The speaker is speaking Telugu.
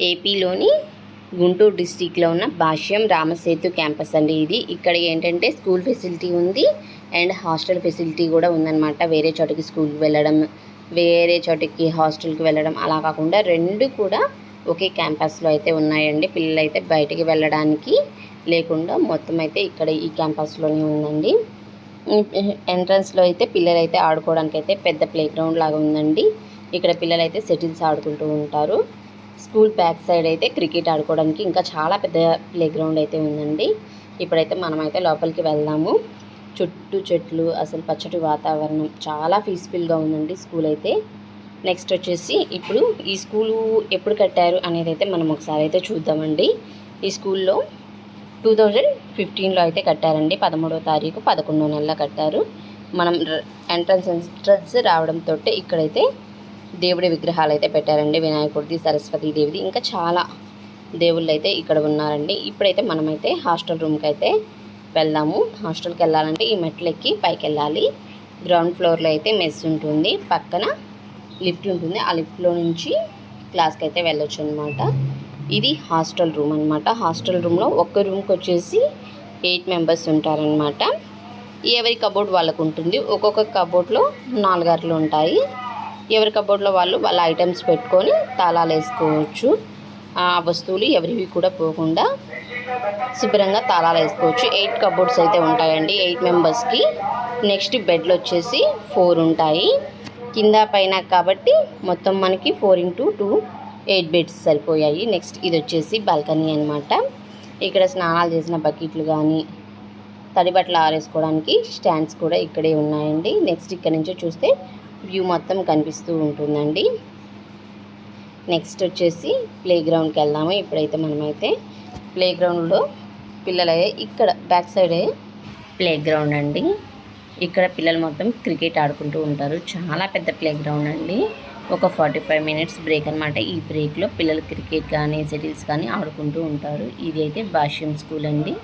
ఏపీలోని గుంటూరు డిస్టిక్లో ఉన్న భాష్యం రామసేతు క్యాంపస్ అండి ఇది. ఇక్కడ ఏంటంటే స్కూల్ ఫెసిలిటీ ఉంది అండ్ హాస్టల్ ఫెసిలిటీ కూడా ఉందన్నమాట. వేరే చోటికి స్కూల్కి వెళ్ళడం వేరే చోటికి హాస్టల్కి వెళ్ళడం అలా కాకుండా రెండు కూడా ఒకే క్యాంపస్లో అయితే ఉన్నాయండి. పిల్లలు అయితే బయటికి వెళ్ళడానికి లేకుండా మొత్తం అయితే ఇక్కడ ఈ క్యాంపస్లోనే ఉందండి. ఎంట్రన్స్లో అయితే పిల్లలు అయితే ఆడుకోవడానికి అయితే పెద్ద ప్లే గ్రౌండ్ లాగా ఉందండి. ఇక్కడ పిల్లలు అయితే సెటిల్స్ ఆడుకుంటూ ఉంటారు. స్కూల్ బ్యాక్ సైడ్ అయితే క్రికెట్ ఆడుకోవడానికి ఇంకా చాలా పెద్ద ప్లే గ్రౌండ్ అయితే ఉందండి. ఇప్పుడైతే మనమైతే లోపలికి వెళ్దాము. చుట్టూ చెట్లు అసలు పచ్చటి వాతావరణం చాలా పీస్ఫుల్గా ఉందండి స్కూల్ అయితే. నెక్స్ట్ వచ్చేసి ఇప్పుడు ఈ స్కూలు ఎప్పుడు కట్టారు అనేది అయితే మనం ఒకసారి అయితే చూద్దామండి. ఈ స్కూల్లో టూ థౌజండ్ ఫిఫ్టీన్లో అయితే కట్టారండి. పదమూడవ తారీఖు పదకొండో నెలలో కట్టారు. మనం ఎంట్రన్స్ ఎంట్రన్స్ రావడంతో ఇక్కడైతే దేవుడి విగ్రహాలు అయితే పెట్టారండి. వినాయకుడిది సరస్వతి దేవిది. ఇంకా చాలా దేవుళ్ళు అయితే ఇక్కడ ఉన్నారండి. ఇప్పుడైతే మనమైతే హాస్టల్ రూమ్కి అయితే వెళ్దాము. హాస్టల్కి వెళ్ళాలంటే ఈ మెట్లు ఎక్కి పైకి వెళ్ళాలి గ్రౌండ్ ఫ్లోర్లో అయితే మెస్ ఉంటుంది. పక్కన లిఫ్ట్ ఉంటుంది. ఆ లిఫ్ట్లో నుంచి క్లాస్కి అయితే వెళ్ళొచ్చు అనమాట ఇది హాస్టల్ రూమ్ అనమాట హాస్టల్ రూమ్లో ఒక్క రూమ్కి వచ్చేసి ఎయిట్ మెంబర్స్ ఉంటారనమాట ఎవరి కబోర్డ్ వాళ్ళకు ఉంటుంది ఒక్కొక్క కబోర్డ్లో నాలుగారులు ఉంటాయి. ఎవరి కబోర్డ్లో వాళ్ళు వాళ్ళ ఐటమ్స్ పెట్టుకొని తాళాలు వేసుకోవచ్చు. ఆ వస్తువులు ఎవరివి కూడా పోకుండా శుభ్రంగా తాళాలు వేసుకోవచ్చు. ఎయిట్ కబోర్డ్స్ అయితే ఉంటాయండి ఎయిట్ మెంబర్స్కి నెక్స్ట్ బెడ్లు వచ్చేసి ఫోర్ ఉంటాయి. కింద పైన కాబట్టి మొత్తం మనకి four into two eight beds సరిపోయాయి. Next ఇది వచ్చేసి బాల్కనీ అనమాట ఇక్కడ స్నానాలు చేసిన బకెట్లు కానీ తడి బట్టలు ఆరేసుకోవడానికి స్టాండ్స్ కూడా ఇక్కడే ఉన్నాయండి. నెక్స్ట్ ఇక్కడ నుంచో చూస్తే వ్యూ మొత్తం కనిపిస్తూ ఉంటుందండి. నెక్స్ట్ వచ్చేసి ప్లే గ్రౌండ్కి వెళ్దాము. ఇప్పుడైతే మనమైతే ప్లే గ్రౌండ్లో పిల్లలు ఇక్కడ బ్యాక్ సైడే ప్లే గ్రౌండ్ అండి. ఇక్కడ పిల్లలు మొత్తం క్రికెట్ ఆడుకుంటూ ఉంటారు. చాలా పెద్ద ప్లే గ్రౌండ్ అండి. ఒక ఫార్టీ ఫైవ్ మినిట్స్ బ్రేక్ అనమాట ఈ బ్రేక్లో పిల్లలు క్రికెట్ కానీ సెటిల్స్ కానీ ఆడుకుంటూ ఉంటారు. ఇది అయితే భాష్యం స్కూల్ అండి.